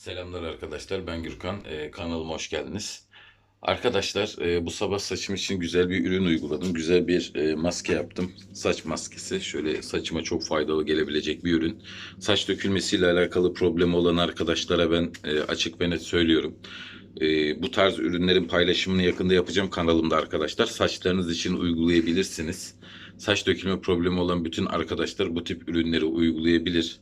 Selamlar arkadaşlar. Ben Gürkan. Ee, kanalıma hoş geldiniz. Arkadaşlar e, bu sabah saçım için güzel bir ürün uyguladım. Güzel bir e, maske yaptım. Saç maskesi. Şöyle saçıma çok faydalı gelebilecek bir ürün. Saç dökülmesiyle alakalı problemi olan arkadaşlara ben e, açık ve net söylüyorum. E, bu tarz ürünlerin paylaşımını yakında yapacağım kanalımda arkadaşlar. Saçlarınız için uygulayabilirsiniz. Saç dökülme problemi olan bütün arkadaşlar bu tip ürünleri uygulayabilir.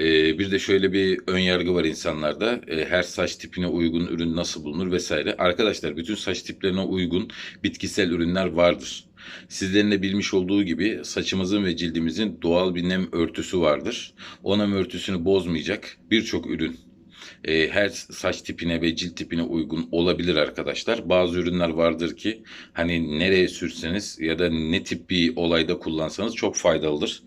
Ee, bir de şöyle bir ön yargı var insanlarda. Ee, her saç tipine uygun ürün nasıl bulunur vesaire. Arkadaşlar bütün saç tiplerine uygun bitkisel ürünler vardır. Sizlerin de bilmiş olduğu gibi saçımızın ve cildimizin doğal bir nem örtüsü vardır. O nem örtüsünü bozmayacak birçok ürün e, her saç tipine ve cilt tipine uygun olabilir arkadaşlar. Bazı ürünler vardır ki hani nereye sürseniz ya da ne tip bir olayda kullansanız çok faydalıdır.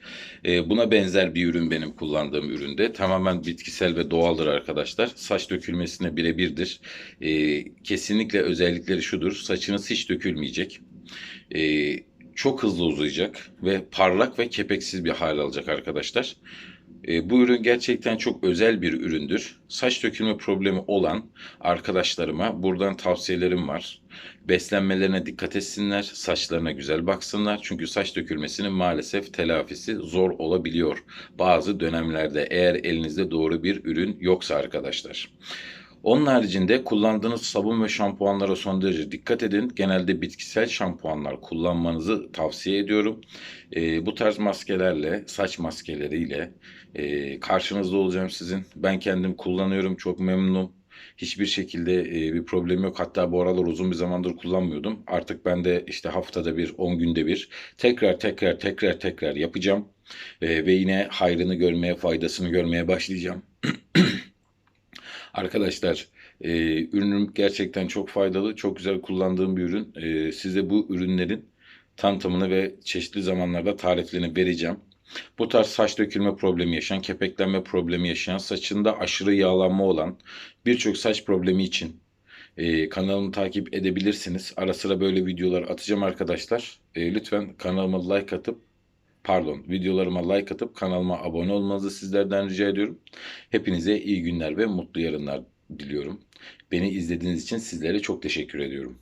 E, buna benzer bir ürün benim kullandığım üründe. Tamamen bitkisel ve doğaldır arkadaşlar. Saç dökülmesine birebirdir. E, kesinlikle özellikleri şudur. Saçınız hiç dökülmeyecek. E, çok hızlı uzayacak ve parlak ve kepeksiz bir hal alacak arkadaşlar. E, bu ürün gerçekten çok özel bir üründür. Saç dökülme problemi olan arkadaşlarıma buradan tavsiyelerim var. Beslenmelerine dikkat etsinler, saçlarına güzel baksınlar. Çünkü saç dökülmesinin maalesef telafisi zor olabiliyor. Bazı dönemlerde eğer elinizde doğru bir ürün yoksa arkadaşlar. Onun haricinde kullandığınız sabun ve şampuanlara son derece dikkat edin. Genelde bitkisel şampuanlar kullanmanızı tavsiye ediyorum. Ee, bu tarz maskelerle, saç maskeleriyle e, karşınızda olacağım sizin. Ben kendim kullanıyorum, çok memnunum. Hiçbir şekilde e, bir problem yok. Hatta bu aralar uzun bir zamandır kullanmıyordum. Artık ben de işte haftada bir, 10 günde bir tekrar tekrar tekrar tekrar yapacağım. E, ve yine hayrını görmeye, faydasını görmeye başlayacağım. Arkadaşlar e, ürünüm gerçekten çok faydalı, çok güzel kullandığım bir ürün. E, size bu ürünlerin tanıtımını ve çeşitli zamanlarda tariflerini vereceğim. Bu tarz saç dökülme problemi yaşayan, kepeklenme problemi yaşayan, saçında aşırı yağlanma olan birçok saç problemi için e, kanalımı takip edebilirsiniz. Ara sıra böyle videolar atacağım arkadaşlar. E, lütfen kanalıma like atıp pardon videolarıma like atıp kanalıma abone olmanızı sizlerden rica ediyorum. Hepinize iyi günler ve mutlu yarınlar diliyorum. Beni izlediğiniz için sizlere çok teşekkür ediyorum.